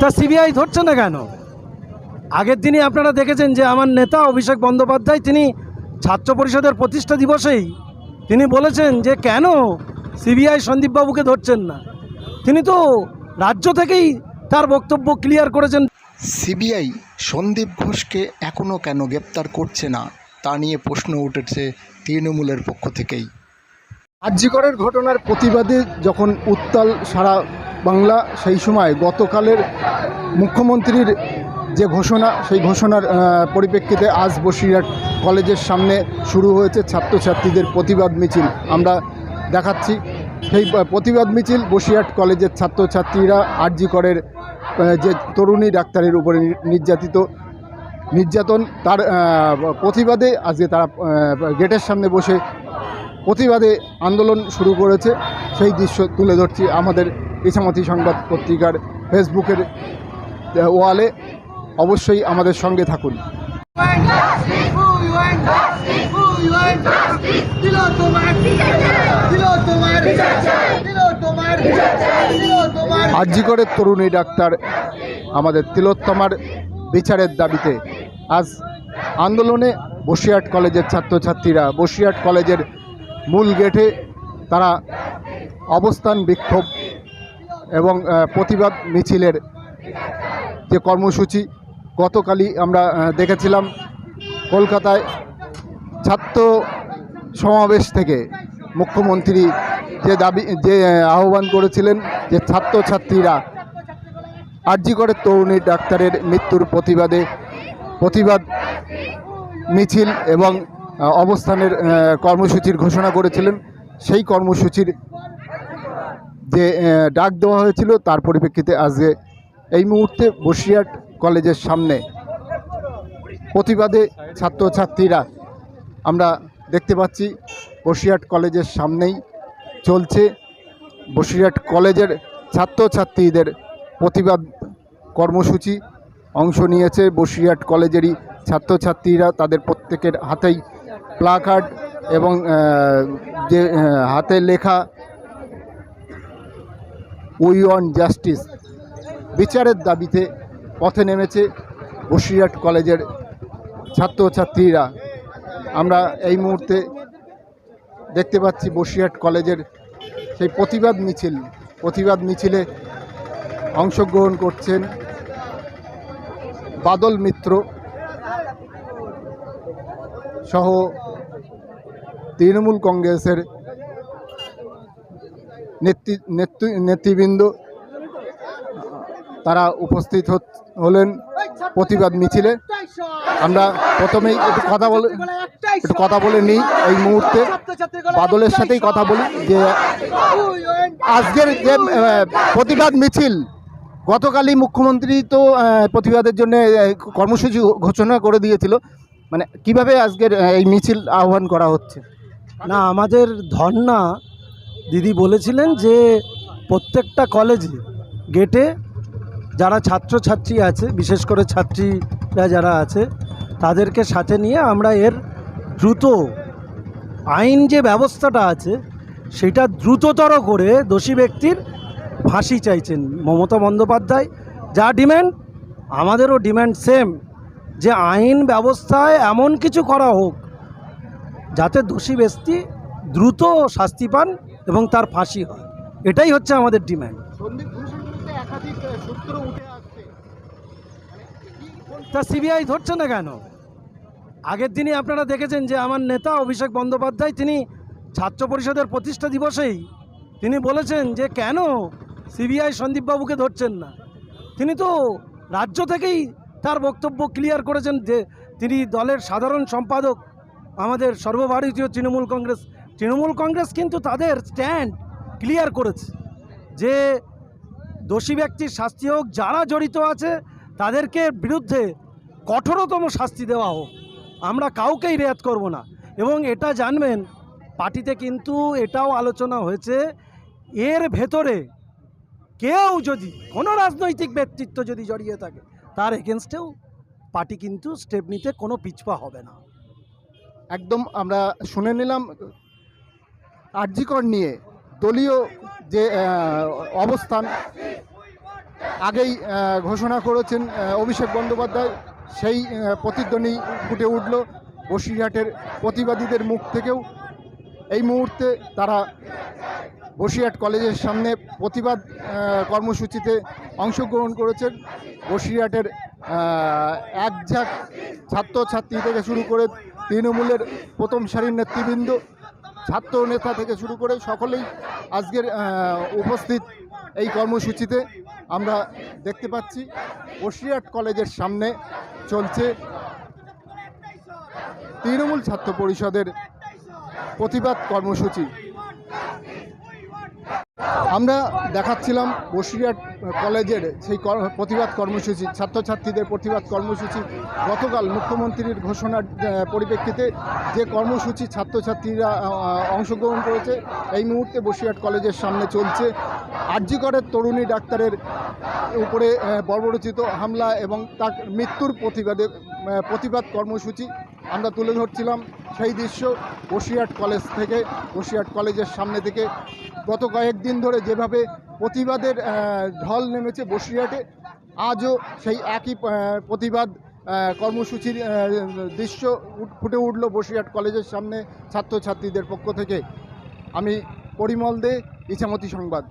তা সিবিআই ধরছে না কেন? আগের দিনই আপনারা দেখেছেন যে আমার নেতা অভিষেক বন্দ্যোপাধ্যায় তিনি ছাত্র পরিষদের প্রতিষ্ঠা দিবসেই তিনি বলেছেন যে কেন সিবিআই সন্দীপবাবুকে ধরছেন না? তিনি তো রাজ্য থেকেই তার বক্তব্য ক্লিয়ার করেছেন। সিবিআই সন্দীপ ঘোষকে এখনও কেন গ্রেপ্তার করছে না? তা নিয়ে প্রশ্ন উঠেছে তৃণমূলের পক্ষ থেকেই। আর্যিকরের ঘটনার প্রতিবাদে যখন উত্তাল সারা বাংলা সেই সময় গতকালের মুখ্যমন্ত্রীর যে ঘোষণা, সেই ঘোষণার পরিপ্রেক্ষিতে আজ বসিরহাট কলেজের সামনে শুরু হয়েছে ছাত্রছাত্রীদের প্রতিবাদ মিছিল। আমরা দেখাচ্ছি, সেই প্রতিবাদ মিছিল বসিরহাট কলেজের ছাত্রছাত্রীরা আরজিকরের করের যে তরুণী ডাক্তারের উপরে নির্যাতিত, নির্যাতন, তার প্রতিবাদে আজকে তারা গেটের সামনে বসে প্রতিবাদে আন্দোলন শুরু করেছে। সেই দৃশ্য তুলে ধরছি আমাদের ইছামতি সংবাদ পত্রিকার ফেসবুকের ওয়ালে অবশ্যই আমাদের সঙ্গে থাকুন। আরজিকরের তরুণী ডাক্তার আমাদের তিলোত্তমার বিচারের দাবিতে আজ আন্দোলনে বসিরহাট কলেজের ছাত্রছাত্রীরা বসিরহাট কলেজের মূল গেটে তারা অবস্থান বিক্ষোভ এবং প্রতিবাদ মিছিলের যে কর্মসূচি গতকালই আমরা দেখেছিলাম কলকাতায় ছাত্র সমাবেশ থেকে মুখ্যমন্ত্রী যে দাবি, যে আহ্বান করেছিলেন যে ছাত্রছাত্রীরা আরজিকরের তরুণী ডাক্তারের মৃত্যুর প্রতিবাদে প্রতিবাদ মিছিল এবং অবস্থানের কর্মসূচির ঘোষণা করেছিলেন। সেই কর্মসূচির যে ডাক দেওয়া হয়েছিল, তার পরিপ্রেক্ষিতে আজকে এই মুহূর্তে বসিরহাট কলেজের সামনে প্রতিবাদে ছাত্রছাত্রীরা আমরা দেখতে পাচ্ছি, বসিরহাট কলেজের সামনেই চলছে। বসিরহাট কলেজের ছাত্রছাত্রীদের প্রতিবাদ কর্মসূচি অংশ নিয়েছে। বসিরহাট কলেজেরই ছাত্রছাত্রীরা তাদের প্রত্যেকের হাতেই প্লাকার্ড এবং যে হাতে লেখা উই ওয়ান জাস্টিস। বিচারের দাবিতে পথে নেমেছে বসিরহাট কলেজের ছাত্রছাত্রীরা। আমরা এই মুহূর্তে দেখতে পাচ্ছি বসিরহাট কলেজের সেই প্রতিবাদ মিছিল। প্রতিবাদ মিছিলে অংশগ্রহণ করছেন বাদল মিত্র সহ তৃণমূল কংগ্রেসের নেতৃ নেতৃ, নেতৃবৃন্দ তারা উপস্থিত হলেন প্রতিবাদ মিছিলে। আমরা প্রথমেই একটু কথা বলে, একটু কথা বলে নিই এই মুহূর্তে। বাদলের সাথেই কথা বলি, যে আজকের যে প্রতিবাদ মিছিল, গতকালই মুখ্যমন্ত্রী তো প্রতিবাদের জন্য কর্মসূচি ঘোষণা করে দিয়েছিল। মানে কীভাবে আজকের এই মিছিল আহ্বান করা হচ্ছে? না, আমাদের ধর্না দিদি বলেছিলেন যে প্রত্যেকটা কলেজে গেটে যারা ছাত্রছাত্রী আছে, বিশেষ করে ছাত্রীরা যারা আছে, তাদেরকে সাথে নিয়ে আমরা এর দ্রুত আইন যে ব্যবস্থাটা আছে, সেটা দ্রুততর করে দোষী ব্যক্তির ফাঁসি চাইছেন মমতা বন্দ্যোপাধ্যায়। যা ডিম্যান্ড আমাদেরও ডিম্যান্ড সেম যে আইন ব্যবস্থায় এমন কিছু করা হোক, যাতে দোষী ব্যক্তি দ্রুত শাস্তি পান এবং তার ফাঁসি হয়। এটাই হচ্ছে আমাদের ডিম্যান্ড তা সিবিআই ধরছে না কেন? আগের দিনই আপনারা দেখেছেন যে আমার নেতা অভিষেক বন্দ্যোপাধ্যায় তিনি ছাত্র পরিষদের প্রতিষ্ঠা দিবসেই তিনি বলেছেন যে কেন সিবিআই সন্দীপবাবুকে ধরছেন না? তিনি তো রাজ্য থেকেই তার বক্তব্য ক্লিয়ার করেছেন যে তিনি দলের সাধারণ সম্পাদক আমাদের সর্বভারতীয় তৃণমূল কংগ্রেস তৃণমূল কংগ্রেস কিন্তু তাদের স্ট্যান্ড ক্লিয়ার করেছে যে দোষী ব্যক্তির শাস্তি হোক, যারা জড়িত আছে তাদেরকে বিরুদ্ধে কঠোরতম শাস্তি দেওয়া হোক। আমরা কাউকেই রেয়াত করব না। এবং এটা জানবেন, পার্টিতে কিন্তু এটাও আলোচনা হয়েছে, এর ভেতরে কেউ যদি, কোনো রাজনৈতিক ব্যক্তিত্ব যদি জড়িয়ে থাকে, তার এগেনস্টেও পার্টি কিন্তু স্টেপ নিতে কোনো পিছপা হবে না। একদম আমরা শুনে নিলাম আরজিকর নিয়ে দলীয় যে অবস্থান, আগেই ঘোষণা করেছেন অভিষেক বন্দ্যোপাধ্যায়, সেই প্রতিধ্বনি ফুটে উঠল বসিরহাটের প্রতিবাদীদের মুখ থেকেও। এই মুহূর্তে তারা বসিরহাট কলেজের সামনে প্রতিবাদ কর্মসূচিতে অংশগ্রহণ করেছেন। বসিরহাটের এক ঝাঁক ছাত্রছাত্রী থেকে শুরু করে তৃণমূলের প্রথম সারির নেতৃবৃন্দ ছাত্র নেতা থেকে শুরু করে সকলেই আজকের উপস্থিত এই কর্মসূচিতে আমরা দেখতে পাচ্ছি ওশিয়াট কলেজের সামনে চলছে তৃণমূল ছাত্র পরিষদের প্রতিবাদ কর্মসূচি। আমরা দেখাচ্ছিলাম বসিরহাট কলেজের সেই প্রতিবাদ কর্মসূচি, ছাত্রছাত্রীদের প্রতিবাদ কর্মসূচি। গতকাল মুখ্যমন্ত্রীর ঘোষণার পরিপ্রেক্ষিতে যে কর্মসূচি ছাত্রছাত্রীরা অংশগ্রহণ করেছে, এই মুহূর্তে বসিরহাট কলেজের সামনে চলছে। আরজিকরের তরুণী ডাক্তারের উপরে বর্বরচিত হামলা এবং তার মৃত্যুর প্রতিবাদে প্রতিবাদ কর্মসূচি আমরা তুলে ধরছিলাম। সেই দৃশ্য বসিরহাট কলেজ থেকে, বসিরহাট কলেজের সামনে থেকে গত কয়েকদিন ধরে যেভাবে প্রতিবাদের ঢল নেমেছে বসিরহাটে, আজও সেই একই প্রতিবাদ কর্মসূচির দৃশ্য ফুটে উঠল বসিরহাট কলেজের সামনে ছাত্রছাত্রীদের পক্ষ থেকে। আমি পরিমল দে, ইছামতি সংবাদ।